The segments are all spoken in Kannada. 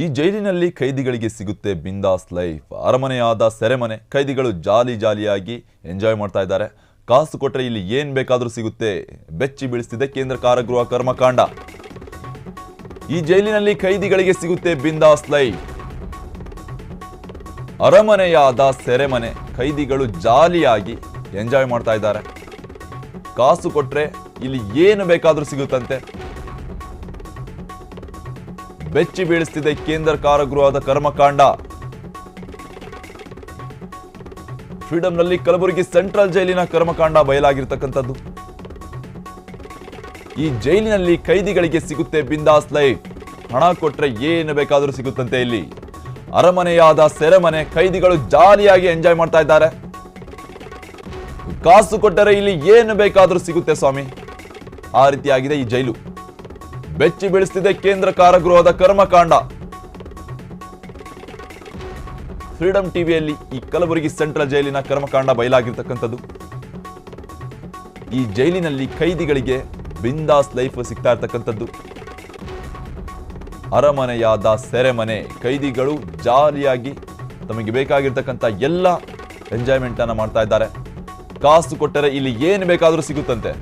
ಈ ಜೈಲಿನಲ್ಲಿ ಕೈದಿಗಳಿಗೆ ಸಿಗುತ್ತೆ ಬಿಂದಾಸ್ ಲೈಫ್. ಅರಮನೆಯಾದ ಸೆರೆಮನೆ, ಕೈದಿಗಳು ಜಾಲಿ ಜಾಲಿಯಾಗಿ ಎಂಜಾಯ್ ಮಾಡ್ತಾ ಇದ್ದಾರೆ. ಕಾಸು ಕೊಟ್ಟರೆ ಇಲ್ಲಿ ಏನ್ ಬೇಕಾದರೂ ಸಿಗುತ್ತೆ. ಬೆಚ್ಚಿ ಬೀಳಿಸ್ತಿದೆ ಕೇಂದ್ರ ಕಾರಾಗೃಹ ಕರ್ಮಕಾಂಡ. ಈ ಜೈಲಿನಲ್ಲಿ ಕೈದಿಗಳಿಗೆ ಸಿಗುತ್ತೆ ಬಿಂದಾಸ್ ಲೈಫ್. ಅರಮನೆಯಾದ ಸೆರೆಮನೆ, ಕೈದಿಗಳು ಜಾಲಿಯಾಗಿ ಎಂಜಾಯ್ ಮಾಡ್ತಾ ಇದ್ದಾರೆ. ಕಾಸು ಕೊಟ್ರೆ ಇಲ್ಲಿ ಏನು ಬೇಕಾದರೂ ಸಿಗುತ್ತಂತೆ. ಬೆಚ್ಚಿ ಬೀಳಿಸ್ತಿದೆ ಕೇಂದ್ರ ಕಾರಾಗೃಹದ ಕರ್ಮಕಾಂಡ. ಫ್ರೀಡಂನಲ್ಲಿ ಕಲಬುರಗಿ ಸೆಂಟ್ರಲ್ ಜೈಲಿನ ಕರ್ಮಕಾಂಡ ಬಯಲಾಗಿರ್ತಕ್ಕಂಥದ್ದು. ಈ ಜೈಲಿನಲ್ಲಿ ಕೈದಿಗಳಿಗೆ ಸಿಗುತ್ತೆ ಬಿಂದಾಸ್ ಲೈಫ್ ಹಣ ಕೊಟ್ರೆ ಏನು ಬೇಕಾದರೂ ಸಿಗುತ್ತಂತೆ ಇಲ್ಲಿ. ಅರಮನೆಯಾದ ಸೆರೆಮನೆ ಕೈದಿಗಳು ಜಾಲಿಯಾಗಿ ಎಂಜಾಯ್ ಮಾಡ್ತಾ ಇದ್ದಾರೆ. ಕಾಸು ಕೊಟ್ಟರೆ ಇಲ್ಲಿ ಏನು ಬೇಕಾದರೂ ಸಿಗುತ್ತೆ ಸ್ವಾಮಿ. ಆ ರೀತಿಯಾಗಿದೆ ಈ ಜೈಲು. ಬೆಚ್ಚಿ ಬೀಳಿಸ್ತಿದೆ ಕೇಂದ್ರ ಕಾರಾಗೃಹದ ಕರ್ಮಕಾಂಡ. ಫ್ರೀಡಂ ಟಿವಿಯಲ್ಲಿ ಈ ಕಲಬುರಗಿ ಸೆಂಟ್ರಲ್ ಜೈಲಿನ ಕರ್ಮಕಾಂಡ ಬಯಲಾಗಿರ್ತಕ್ಕಂಥದ್ದು. ಈ ಜೈಲಿನಲ್ಲಿ ಕೈದಿಗಳಿಗೆ ಬಿಂದಾಸ್ ಲೈಫ್ ಸಿಗ್ತಾ ಇರ್ತಕ್ಕಂಥದ್ದು. ಅರಮನೆಯಾದ ಸೆರೆಮನೆ, ಕೈದಿಗಳು ಜಾಲಿಯಾಗಿ ತಮಗೆ ಬೇಕಾಗಿರ್ತಕ್ಕಂಥ ಎಲ್ಲ ಎಂಜಾಯ್ಮೆಂಟ್ ಅನ್ನ ಮಾಡ್ತಾ ಇದ್ದಾರೆ. ಕಾಸು ಕೊಟ್ಟರೆ ಇಲ್ಲಿ ಏನು ಬೇಕಾದರೂ ಸಿಗುತ್ತಂತೆ.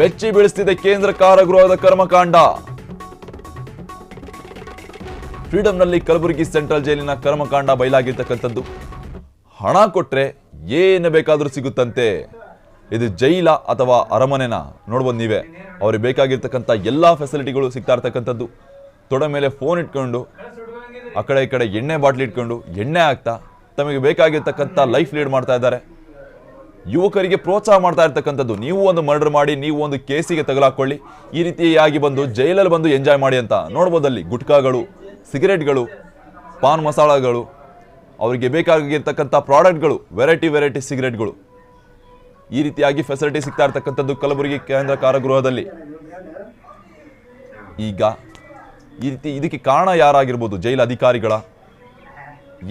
ಬೆಚ್ಚಿ ಬೀಳಿಸ್ತಿದೆ ಕೇಂದ್ರ ಕಾರಾಗೃಹದ ಕರ್ಮಕಾಂಡ. ಫ್ರೀಡಂನಲ್ಲಿ ಕಲಬುರಗಿ ಸೆಂಟ್ರಲ್ ಜೈಲಿನ ಕರ್ಮಕಾಂಡ ಬಯಲಾಗಿರ್ತಕ್ಕಂಥದ್ದು. ಹಣ ಕೊಟ್ಟರೆ ಏನು ಬೇಕಾದರೂ ಸಿಗುತ್ತಂತೆ. ಇದು ಜೈಲ ಅಥವಾ ಅರಮನೆನ? ನೋಡ್ಬೋದು ನೀವೇ. ಅವ್ರಿಗೆ ಬೇಕಾಗಿರ್ತಕ್ಕಂಥ ಎಲ್ಲ ಫೆಸಿಲಿಟಿಗಳು ಸಿಗ್ತಾ ಇರ್ತಕ್ಕಂಥದ್ದು. ತೊಡ ಮೇಲೆ ಫೋನ್ ಇಟ್ಕೊಂಡು, ಆ ಕಡೆ ಈ ಕಡೆ ಎಣ್ಣೆ ಬಾಟ್ಲಿ ಇಟ್ಕೊಂಡು, ಎಣ್ಣೆ ಹಾಕ್ತಾ ತಮಗೆ ಬೇಕಾಗಿರ್ತಕ್ಕಂಥ ಲೈಫ್ ಲೀಡ್ ಮಾಡ್ತಾ ಇದ್ದಾರೆ. ಯುವಕರಿಗೆ ಪ್ರೋತ್ಸಾಹ ಮಾಡ್ತಾ ಇರ್ತಕ್ಕಂಥದ್ದು. ನೀವು ಒಂದು ಮರ್ಡರ್ ಮಾಡಿ, ನೀವು ಒಂದು ಕೇಸಿಗೆ ತಗಲಾಕೊಳ್ಳಿ. ಈ ರೀತಿಯಾಗಿ ಬಂದು ಜೈಲಲ್ಲಿ ಬಂದು ಎಂಜಾಯ್ ಮಾಡಿ ಅಂತ ನೋಡ್ಬೋದಲ್ಲಿ. ಗುಟ್ಕಾಗಳು, ಸಿಗರೇಟ್ಗಳು, ಪಾನ್ ಮಸಾಲಗಳು, ಅವರಿಗೆ ಬೇಕಾಗಿರ್ತಕ್ಕಂಥ ಪ್ರಾಡಕ್ಟ್ಗಳು ವೆರೈಟಿ ವೆರೈಟಿ ಸಿಗರೇಟ್ಗಳು. ಈ ರೀತಿಯಾಗಿ ಫೆಸಿಲಿಟಿ ಸಿಗ್ತಾ ಇರ್ತಕ್ಕಂಥದ್ದು ಕಲಬುರಗಿ ಕೇಂದ್ರ ಕಾರಾಗೃಹದಲ್ಲಿ. ಈಗ ಈ ರೀತಿ ಇದಕ್ಕೆ ಕಾರಣ ಯಾರಾಗಿರ್ಬೋದು? ಜೈಲು ಅಧಿಕಾರಿಗಳ?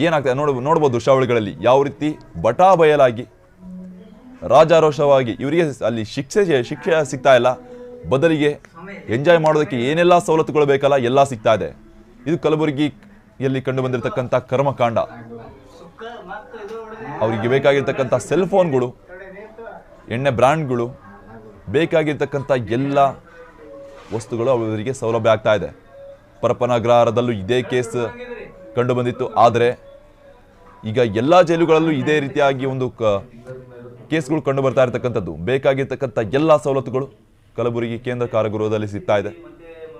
ಏನಾಗ್ತದೆ ನೋಡ ನೋಡ್ಬೋದು ದೃಶ್ಯಾವಳಿಗಳಲ್ಲಿ ಯಾವ ರೀತಿ ಬಟಾ ಬಯಲಾಗಿ ರಾಜಾರೋಷವಾಗಿ ಇವರಿಗೆ ಅಲ್ಲಿ ಶಿಕ್ಷೆ ಶಿಕ್ಷೆ ಸಿಗ್ತಾ ಇಲ್ಲ. ಬದಲಿಗೆ ಎಂಜಾಯ್ ಮಾಡೋದಕ್ಕೆ ಏನೆಲ್ಲ ಸವಲತ್ತುಗಳು ಬೇಕಲ್ಲ ಎಲ್ಲ ಸಿಗ್ತಾ ಇದೆ. ಇದು ಕಲಬುರಗಿಯಲ್ಲಿ ಕಂಡು ಬಂದಿರತಕ್ಕಂಥ ಕರ್ಮಕಾಂಡ. ಅವರಿಗೆ ಬೇಕಾಗಿರ್ತಕ್ಕಂಥ ಸೆಲ್ ಫೋನ್ಗಳು ಎಣ್ಣೆ ಬ್ರ್ಯಾಂಡ್ಗಳು ಬೇಕಾಗಿರ್ತಕ್ಕಂಥ ಎಲ್ಲ ವಸ್ತುಗಳು ಅವರಿಗೆ ಸೌಲಭ್ಯ ಆಗ್ತಾ ಇದೆ. ಪರಪನಗ್ರಹಾರದಲ್ಲೂ ಇದೇ ಕೇಸ್ ಕಂಡು ಬಂದಿತ್ತು. ಆದರೆ ಈಗ ಎಲ್ಲ ಜೈಲುಗಳಲ್ಲೂ ಇದೇ ರೀತಿಯಾಗಿ ಒಂದು ಕೇಸ್ಗಳು ಕಂಡು ಬರ್ತಾ ಇರತಕ್ಕಂಥದ್ದು, ಬೇಕಾಗಿರ್ತಕ್ಕಂಥ ಎಲ್ಲ ಸವಲತ್ತುಗಳು ಕಲಬುರಗಿ ಕೇಂದ್ರ ಕಾರಾಗೃಹದಲ್ಲಿ ಸಿಗ್ತಾ ಇದೆ.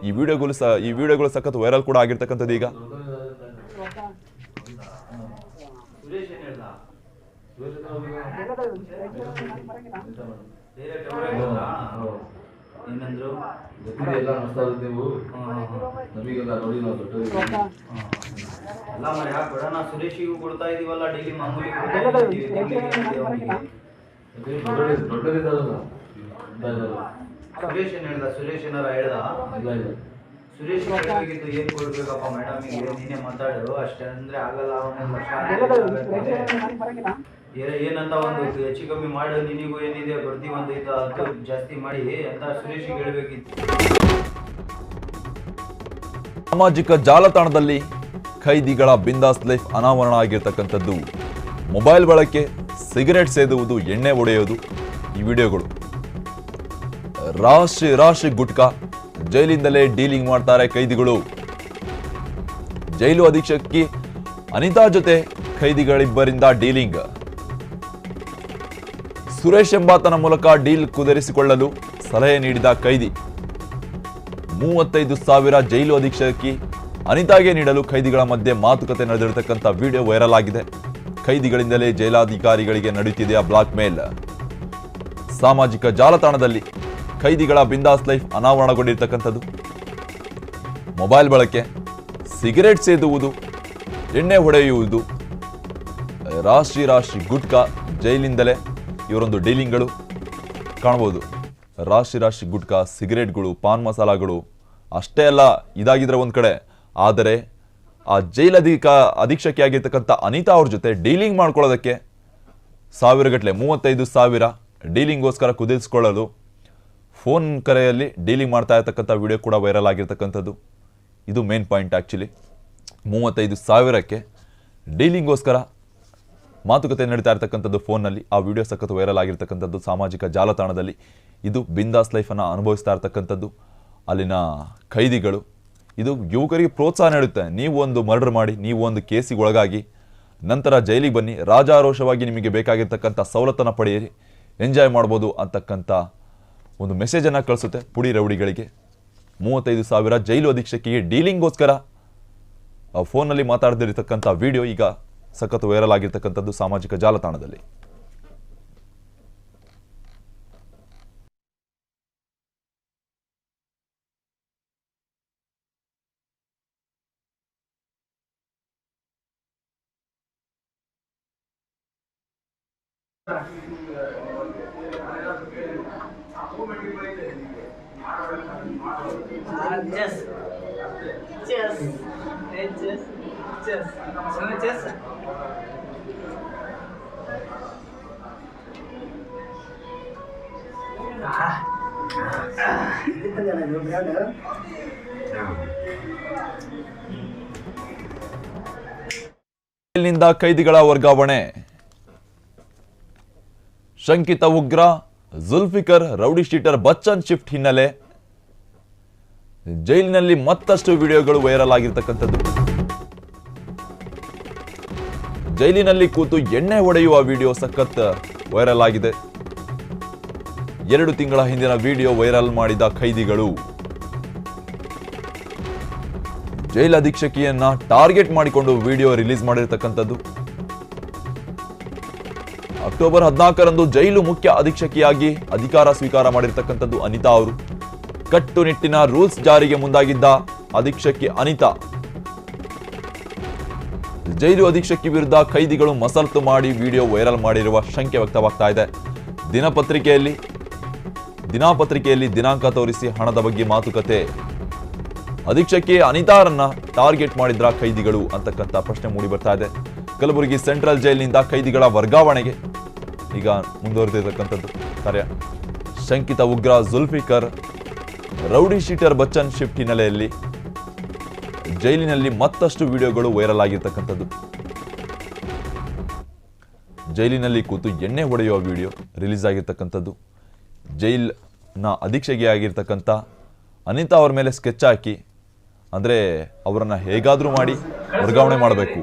ಈ ವಿಡಿಯೋಗಳು ಸಹ ಈ ವಿಡಿಯೋಗಳು ಸಖತ್ ವೈರಲ್ ಕೂಡ ಆಗಿರ್ತಕ್ಕಂಥದ್ದು ಈಗ. ಏನಂದ್ರು ಎಲ್ಲ ನೋಡಿ ನಾವು ಸುರೇಶಿಗೂ ಕೊಡ್ತಾ ಇದೀವಲ್ಲ ಡೈಲಿ ಮಾಮೂಲಿ ತಿಂಗ್ಳಿಗೆ ಅಂತೀವಿ ಅವ್ನಿಗೆ. ದೊಡ್ಡವರಿದ್ದಾರೆ ದೊಡ್ಡವರಿದ್ದಾರಲ್ಲ ಅಂತ ಇದ್ದಾರೆ. ಸುರೇಶ್ ಏನ್ ಹೇಳ್ದ? ಸುರೇಶ್ ಏನಾರ ಹೇಳ್ದ? ಇಲ್ಲ ಇಲ್ಲ. ಸುರೇಶ್ ಹೇಳ್ಬೇಕಿತ್ತು? ಏನ್ ಕೊಡ್ಬೇಕಪ್ಪ ಮೇಡಮಿಗೆ ನೀನೇ ಮಾತಾಡು ಅಷ್ಟೇ ಅಂದ್ರೆ ಆಗಲ್ಲ ಏನಂತ ಒಂದು ಹೆಚ್ಚು ಕಮ್ಮಿ ಮಾಡು ನಿನಗೂ ಏನಿದೆ ಬರ್ತೀವಿ ಒಂದು ಇದು ಅದು ಜಾಸ್ತಿ ಮಾಡಿ ಅಂತ ಸುರೇಶ್ಗೆ ಹೇಳ್ಬೇಕಿತ್ತು. ಸಾಮಾಜಿಕ ಜಾಲತಾಣದಲ್ಲಿ ಖೈದಿಗಳ ಬಿಂದಾಸ್ ಲೈಫ್ ಅನಾವರಣ ಆಗಿರ್ತಕ್ಕಂಥದ್ದು. ಮೊಬೈಲ್ ಬಳಕೆ ಸಿಗರೆಟ್ ಸೇದುವುದು, ಎಣ್ಣೆ ಒಡೆಯೋದು ಈ ವಿಡಿಯೋಗಳು. ರಾಶಿ ರಾಶಿ ಗುಟ್ಕಾ, ಜೈಲಿಂದಲೇ ಡೀಲಿಂಗ್ ಮಾಡ್ತಾರೆ ಕೈದಿಗಳು. ಜೈಲು ಅಧೀಕ್ಷಕಿ ಅನಿತಾ ಜೊತೆ ಕೈದಿಗಳಿಬ್ಬರಿಂದ ಡೀಲಿಂಗ್. ಸುರೇಶ್ ಎಂಬಾತನ ಮೂಲಕ ಡೀಲ್ ಕುದುರಿಸಿಕೊಳ್ಳಲು ಸಲಹೆ ನೀಡಿದ ಕೈದಿ. ಮೂವತ್ತೈದು ಸಾವಿರ ಜೈಲು ಅಧೀಕ್ಷಕಿ ಅನಿತಾಗೆ ನೀಡಲು ಕೈದಿಗಳ ಮಧ್ಯೆ ಮಾತುಕತೆ ನಡೆದಿರತಕ್ಕಂಥ ವಿಡಿಯೋ ವೈರಲ್ ಆಗಿದೆ. ಖೈದಿಗಳಿಂದಲೇ ಜೈಲಾಧಿಕಾರಿಗಳಿಗೆ ನಡೆಯುತ್ತಿದೆ ಬ್ಲಾಕ್ ಮೇಲ್? ಸಾಮಾಜಿಕ ಜಾಲತಾಣದಲ್ಲಿ ಖೈದಿಗಳ ಬಿಂದಾಸ್ ಲೈಫ್ ಅನಾವರಣಗೊಂಡಿರ್ತಕ್ಕಂಥದ್ದು. ಮೊಬೈಲ್ ಬಳಕೆ, ಸಿಗರೇಟ್ ಸೇದುವುದು, ಎಣ್ಣೆ ಹೊಡೆಯುವುದು ರಾಶಿ ರಾಶಿ ಗುಟ್ಕಾ ಜೈಲಿಂದಲೇ ಇವರೊಂದು ಡೀಲಿಂಗ್ಗಳು ಕಾಣ್ಬೋದು. ರಾಶಿ ರಾಶಿ ಗುಟ್ಕಾ ಸಿಗರೇಟ್ಗಳು, ಪಾನ್ ಮಸಾಲಾಗಳು ಅಷ್ಟೇ ಅಲ್ಲ, ಇದಾಗಿದ್ರೆ ಒಂದು ಕಡೆ. ಆದರೆ ಆ ಜೈಲಧಿಕ ಅಧೀಕ್ಷಕಿಯಾಗಿರ್ತಕ್ಕಂಥ ಅನಿತಾ ಅವ್ರ ಜೊತೆ ಡೀಲಿಂಗ್ ಮಾಡ್ಕೊಳ್ಳೋದಕ್ಕೆ ಸಾವಿರಗಟ್ಟಲೆ ಮೂವತ್ತೈದು ಸಾವಿರ ಡೀಲಿಂಗ್ಗೋಸ್ಕರ ಕುದಿಸ್ಕೊಳ್ಳೋದು. ಫೋನ್ ಕರೆಯಲ್ಲಿ ಡೀಲಿಂಗ್ ಮಾಡ್ತಾ ಇರ್ತಕ್ಕಂಥ ವಿಡಿಯೋ ಕೂಡ ವೈರಲ್ ಆಗಿರ್ತಕ್ಕಂಥದ್ದು. ಇದು ಮೇನ್ ಪಾಯಿಂಟ್ ಆ್ಯಕ್ಚುಲಿ ಮೂವತ್ತೈದು ಸಾವಿರಕ್ಕೆ ಡೀಲಿಂಗೋಸ್ಕರ ಮಾತುಕತೆ ನಡೀತಾ ಇರ್ತಕ್ಕಂಥದ್ದು ಫೋನ್ನಲ್ಲಿ. ಆ ವಿಡಿಯೋ ಸಖತ್ತು ವೈರಲ್ ಆಗಿರ್ತಕ್ಕಂಥದ್ದು ಸಾಮಾಜಿಕ ಜಾಲತಾಣದಲ್ಲಿ. ಇದು ಬಿಂದಾಸ್ ಲೈಫನ್ನು ಅನುಭವಿಸ್ತಾ ಇರ್ತಕ್ಕಂಥದ್ದು. ಅಲ್ಲಿನ ಖೈದಿಗಳು ಇದು ಯುವಕರಿಗೆ ಪ್ರೋತ್ಸಾಹ ನೀಡುತ್ತೆ. ನೀವು ಒಂದು ಮರ್ಡರ್ ಮಾಡಿ, ನೀವು ಒಂದು ಕೇಸಿಗೆ ಒಳಗಾಗಿ ನಂತರ ಜೈಲಿಗೆ ಬನ್ನಿ. ರಾಜಾರೋಷವಾಗಿ ನಿಮಗೆ ಬೇಕಾಗಿರ್ತಕ್ಕಂಥ ಸವಲತ್ತನ್ನು ಪಡೆಯಿರಿ ಎಂಜಾಯ್ ಮಾಡ್ಬೋದು ಅಂತಕ್ಕಂಥ ಒಂದು ಮೆಸೇಜನ್ನು ಕಳಿಸುತ್ತೆ ಪುಡಿ ರೌಡಿಗಳಿಗೆ. ಮೂವತ್ತೈದು ಸಾವಿರ ಜೈಲು ಅಧೀಕ್ಷಕಿಗೆ ಡೀಲಿಂಗ್ಗೋಸ್ಕರ ಫೋನಲ್ಲಿ ಮಾತಾಡದಿರತಕ್ಕಂಥ ವಿಡಿಯೋ ಈಗ ಸಖತ್ ವೈರಲ್ ಆಗಿರ್ತಕ್ಕಂಥದ್ದು ಸಾಮಾಜಿಕ ಜಾಲತಾಣದಲ್ಲಿ. ಇಲ್ಲಿಂದ ಕೈದಿಗಳ ವರ್ಗಾವಣೆ. ಶಂಕಿತ ಉಗ್ರ, Zulfikar, rowdy sheeter Bachchan shift ಹಿನ್ನೆಲೆ. ಜೈಲಿನಲ್ಲಿ ಮತ್ತಷ್ಟು ವಿಡಿಯೋಗಳು ವೈರಲ್ ಆಗಿರ್ತಕ್ಕಂಥದ್ದು ಜೈಲಿನಲ್ಲಿ ಕೂತು ಎಣ್ಣೆ ಹೊಡೆಯುವ ವಿಡಿಯೋ ಸಖತ್ ವೈರಲ್ ಆಗಿದೆ ಎರಡು ತಿಂಗಳ ಹಿಂದಿನ ವಿಡಿಯೋ ವೈರಲ್ ಮಾಡಿದ ಖೈದಿಗಳು. ಜೈಲ್ ಅಧೀಕ್ಷಕಿಯನ್ನ ಟಾರ್ಗೆಟ್ ಮಾಡಿಕೊಂಡು ವಿಡಿಯೋ ರಿಲೀಸ್ ಮಾಡಿರ್ತಕ್ಕಂಥದ್ದು. ಅಕ್ಟೋಬರ್ ಹದಿನಾಲ್ಕರಂದು ಜೈಲು ಮುಖ್ಯ ಅಧೀಕ್ಷಕಿಯಾಗಿ ಅಧಿಕಾರ ಸ್ವೀಕಾರ ಮಾಡಿರ್ತಕ್ಕಂಥದ್ದು ಅನಿತಾ ಅವರು. ಕಟ್ಟುನಿಟ್ಟಿನ ರೂಲ್ಸ್ ಜಾರಿಗೆ ಮುಂದಾಗಿದ್ದ ಅಧೀಕ್ಷಕಿ ಅನಿತಾ. ಜೈಲು ಅಧೀಕ್ಷಕಿ ವಿರುದ್ಧ ಖೈದಿಗಳು ಮಸಲ್ತು ಮಾಡಿ ವಿಡಿಯೋ ವೈರಲ್ ಮಾಡಿರುವ ಶಂಕೆ ವ್ಯಕ್ತವಾಗ್ತಾ ಇದೆ. ದಿನಪತ್ರಿಕೆಯಲ್ಲಿ ದಿನಪತ್ರಿಕೆಯಲ್ಲಿ ದಿನಾಂಕ ತೋರಿಸಿ ಹಣದ ಬಗ್ಗೆ ಮಾತುಕತೆ. ಅಧೀಕ್ಷಕಿ ಅನಿತಾರನ್ನ ಟಾರ್ಗೆಟ್ ಮಾಡಿದ್ರ ಖೈದಿಗಳು ಅಂತಕ್ಕಂಥ ಪ್ರಶ್ನೆ ಮೂಡಿ ಬರ್ತಾ ಇದೆ. ಕಲಬುರಗಿ ಸೆಂಟ್ರಲ್ ಜೈಲಿನಿಂದ ಕೈದಿಗಳ ವರ್ಗಾವಣೆಗೆ ಈಗ ಮುಂದುವರೆದಿರತಕ್ಕಂಥದ್ದು ಕಾರ್ಯ. ಶಂಕಿತ ಉಗ್ರ Zulfikar, rowdy sheeter Bachchan shift ಹಿನ್ನೆಲೆಯಲ್ಲಿ ಜೈಲಿನಲ್ಲಿ ಮತ್ತಷ್ಟು ವಿಡಿಯೋಗಳು ವೈರಲ್ ಆಗಿರ್ತಕ್ಕಂಥದ್ದು. ಜೈಲಿನಲ್ಲಿ ಕೂತು ಎಣ್ಣೆ ಹೊಡೆಯುವ ವಿಡಿಯೋ ರಿಲೀಸ್ ಆಗಿರ್ತಕ್ಕಂಥದ್ದು. ಜೈಲ್ನ ಅಧೀಕ್ಷೆಗೆ ಆಗಿರ್ತಕ್ಕಂಥ ಅನಿತಾ ಅವ್ರ ಮೇಲೆ ಸ್ಕೆಚ್ ಹಾಕಿ, ಅಂದರೆ ಅವರನ್ನು ಹೇಗಾದರೂ ಮಾಡಿ ವರ್ಗಾವಣೆ ಮಾಡಬೇಕು.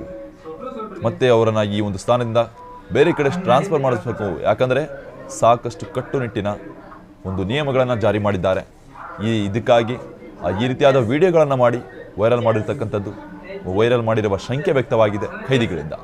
ಮತ್ತೆ ಅವರನ್ನು ಈ ಒಂದು ಸ್ಥಾನದಿಂದ ಬೇರೆ ಕಡೆ ಟ್ರಾನ್ಸ್ಫರ್ ಮಾಡಿಸ್ಬೇಕು ಯಾಕಂದರೆ ಸಾಕಷ್ಟು ಕಟ್ಟುನಿಟ್ಟಿನ ಒಂದು ನಿಯಮಗಳನ್ನು ಜಾರಿ ಮಾಡಿದ್ದಾರೆ ಈ ಇದಕ್ಕಾಗಿ ಈ ರೀತಿಯಾದ ವಿಡಿಯೋಗಳನ್ನು ಮಾಡಿ ವೈರಲ್ ಮಾಡಿರ್ತಕ್ಕಂಥದ್ದು ವೈರಲ್ ಮಾಡಿರುವ ಶಂಕೆ ವ್ಯಕ್ತವಾಗಿದೆ ಖೈದಿಗಳಿಂದ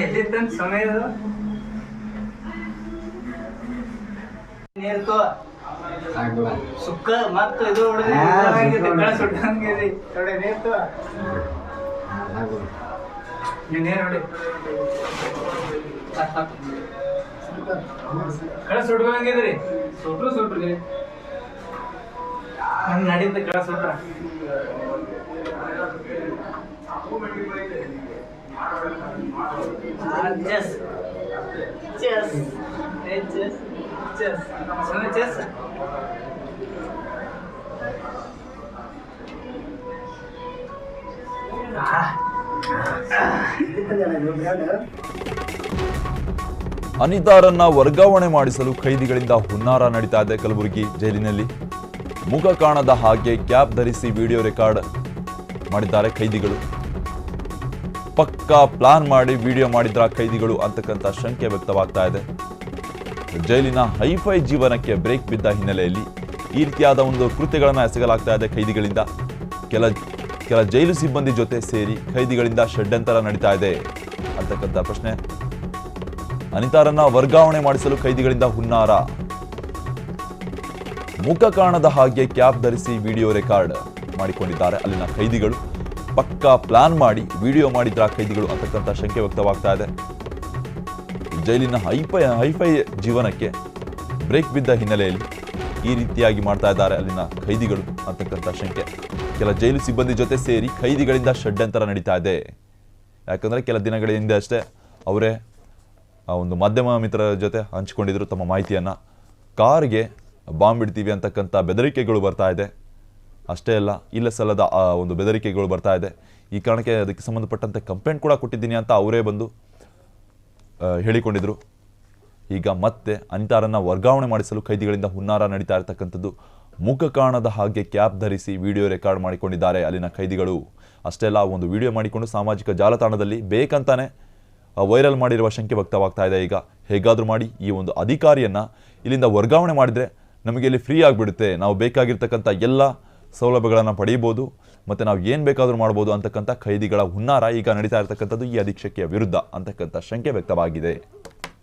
ಎಲ್ಲಿತ್ತ ಸಮಯ ನೀರ್ಕೋ. ಸುಕ್ಕ ಮತ್ತು ಇದು ಹೊಡೆದು ಸುಟ್ಟಂಗಿದೆ ನೋಡಿ ನೀರ್ತು ನೀವು ನೀರು ನೋಡಿ ಕಳ ಸುಟ್ಕೊಂಗಿದ್ರಿ ಸುಟ್ರು ಸುಟ್ರಿ ಹಂಗ್ ನಡೀತ ಕಳ ಸುಟ್ರ ಚೆಸ್ ಚೆಸ್ ಚೆಸ್ ಚೆಸ್ ಚೆಸ್ ಅನಿತಾರನ್ನ ವರ್ಗಾವಣೆ ಮಾಡಿಸಲು ಖೈದಿಗಳಿಂದ ಹುನ್ನಾರ ನಡೀತಾ ಇದೆ ಕಲಬುರಗಿ ಜೈಲಿನಲ್ಲಿ. ಮುಖ ಕಾಣದ ಹಾಗೆ ಕ್ಯಾಪ್ ಧರಿಸಿ ವಿಡಿಯೋ ರೆಕಾರ್ಡ್ ಮಾಡಿದ್ದಾರೆ ಖೈದಿಗಳು ಪಕ್ಕಾ ಪ್ಲಾನ್ ಮಾಡಿ ವಿಡಿಯೋ ಮಾಡಿದ್ರ ಖೈದಿಗಳು ಅಂತಕ್ಕಂಥ ಶಂಕೆ ವ್ಯಕ್ತವಾಗ್ತಾ ಇದೆ. ಜೈಲಿನ ಹೈಫೈ ಜೀವನಕ್ಕೆ ಬ್ರೇಕ್ ಬಿದ್ದ ಹಿನ್ನೆಲೆಯಲ್ಲಿ ಈ ರೀತಿಯಾದ ಒಂದು ಕೃತ್ಯಗಳನ್ನು ಎಸಗಲಾಗ್ತಾ ಇದೆ ಖೈದಿಗಳಿಂದ ಕೆಲ ಕೆಲ ಜೈಲು ಸಿಬ್ಬಂದಿ ಜೊತೆ ಸೇರಿ ಖೈದಿಗಳಿಂದ ಷಡ್ಯಂತರ ನಡೀತಾ ಇದೆ ಅಂತಕ್ಕಂಥ ಪ್ರಶ್ನೆ. ಅನಿತಾರನ್ನ ವರ್ಗಾವಣೆ ಮಾಡಿಸಲು ಖೈದಿಗಳಿಂದ ಹುನ್ನಾರ. ಮುಖ ಕಾಣದ ಹಾಗೆ ಕ್ಯಾಪ್ ಧರಿಸಿ ವಿಡಿಯೋ ರೆಕಾರ್ಡ್ ಮಾಡಿಕೊಂಡಿದ್ದಾರೆ ಅಲ್ಲಿನ ಖೈದಿಗಳು ಪಕ್ಕಾ ಪ್ಲಾನ್ ಮಾಡಿ, ವಿಡಿಯೋ ಮಾಡಿದ್ರ ಕೈದಿಗಳು ಅಂತಕ್ಕಂಥ ಶಂಕೆ ವ್ಯಕ್ತವಾಗ್ತಾ ಇದೆ. ಜೈಲಿನ ಹೈಫೈ ಹೈಫೈ ಜೀವನಕ್ಕೆ ಬ್ರೇಕ್ ಬಿದ್ದ ಹಿನ್ನೆಲೆಯಲ್ಲಿ ಈ ರೀತಿಯಾಗಿ ಮಾಡ್ತಾ ಇದ್ದಾರೆ ಅಲ್ಲಿನ ಖೈದಿಗಳು ಅಂತಕ್ಕಂಥ ಶಂಕೆ. ಕೆಲ ಜೈಲು ಸಿಬ್ಬಂದಿ ಜೊತೆ ಸೇರಿ ಖೈದಿಗಳಿಂದ ಷಡ್ಯಂತರ ನಡೀತಾ ಇದೆ. ಯಾಕಂದರೆ ಕೆಲ ದಿನಗಳ ಹಿಂದೆ ಅಷ್ಟೇ ಅವರೇ ಒಂದು ಮಾಧ್ಯಮ ಮಿತ್ರರ ಜೊತೆ ಹಂಚಿಕೊಂಡಿದ್ರು ತಮ್ಮ ಮಾಹಿತಿಯನ್ನು. ಕಾರ್ಗೆ ಬಾಂಬ್ ಇಡ್ತೀವಿ ಅಂತಕ್ಕಂಥ ಬೆದರಿಕೆಗಳು ಬರ್ತಾ ಇದೆ. ಅಷ್ಟೇ ಅಲ್ಲ, ಇಲ್ಲ ಸಲ್ಲದ ಒಂದು ಬೆದರಿಕೆಗಳು ಬರ್ತಾ ಇದೆ. ಈ ಕಾರಣಕ್ಕೆ ಅದಕ್ಕೆ ಸಂಬಂಧಪಟ್ಟಂತೆ ಕಂಪ್ಲೇಂಟ್ ಕೂಡ ಕೊಟ್ಟಿದ್ದೀನಿ ಅಂತ ಅವರೇ ಬಂದು ಹೇಳಿಕೊಂಡಿದ್ದರು ಈಗ ಮತ್ತೆ ಅನಿತಾರನ್ನು ವರ್ಗಾವಣೆ ಮಾಡಿಸಲು ಖೈದಿಗಳಿಂದ ಹುನ್ನಾರ ನಡೀತಾ ಇರತಕ್ಕಂಥದ್ದು ಮುಖ ಕಾಣದ ಹಾಗೆ ಕ್ಯಾಪ್ ಧರಿಸಿ ವಿಡಿಯೋ ರೆಕಾರ್ಡ್ ಮಾಡಿಕೊಂಡಿದ್ದಾರೆ ಅಲ್ಲಿನ ಖೈದಿಗಳು ಅಷ್ಟೇ ಅಲ್ಲ, ಒಂದು ವಿಡಿಯೋ ಮಾಡಿಕೊಂಡು ಸಾಮಾಜಿಕ ಜಾಲತಾಣದಲ್ಲಿ ಬೇಕಂತಾನೆ ವೈರಲ್ ಮಾಡಿರುವ ಶಂಕೆ ವ್ಯಕ್ತವಾಗ್ತಾ ಇದೆ. ಈಗ ಹೇಗಾದರೂ ಮಾಡಿ ಈ ಒಂದು ಅಧಿಕಾರಿಯನ್ನು ಇಲ್ಲಿಂದ ವರ್ಗಾವಣೆ ಮಾಡಿದರೆ ನಮಗೆ ಇಲ್ಲಿ ಫ್ರೀ ಆಗಿಬಿಡುತ್ತೆ. ನಾವು ಬೇಕಾಗಿರ್ತಕ್ಕಂಥ ಎಲ್ಲ ಸೌಲಭ್ಯಗಳನ್ನು ಪಡೆಯಬಹುದು ಮತ್ತು ನಾವು ಏನು ಬೇಕಾದರೂ ಮಾಡ್ಬೋದು ಅಂತಕ್ಕಂಥ ಖೈದಿಗಳ ಹುನ್ನಾರ ಈಗ ನಡೀತಾ ಇರತಕ್ಕಂಥದ್ದು ಈ ಅಧೀಕ್ಷಕಿಯ ವಿರುದ್ಧ ಅಂತಕ್ಕಂಥ ಶಂಕೆ ವ್ಯಕ್ತವಾಗಿದೆ.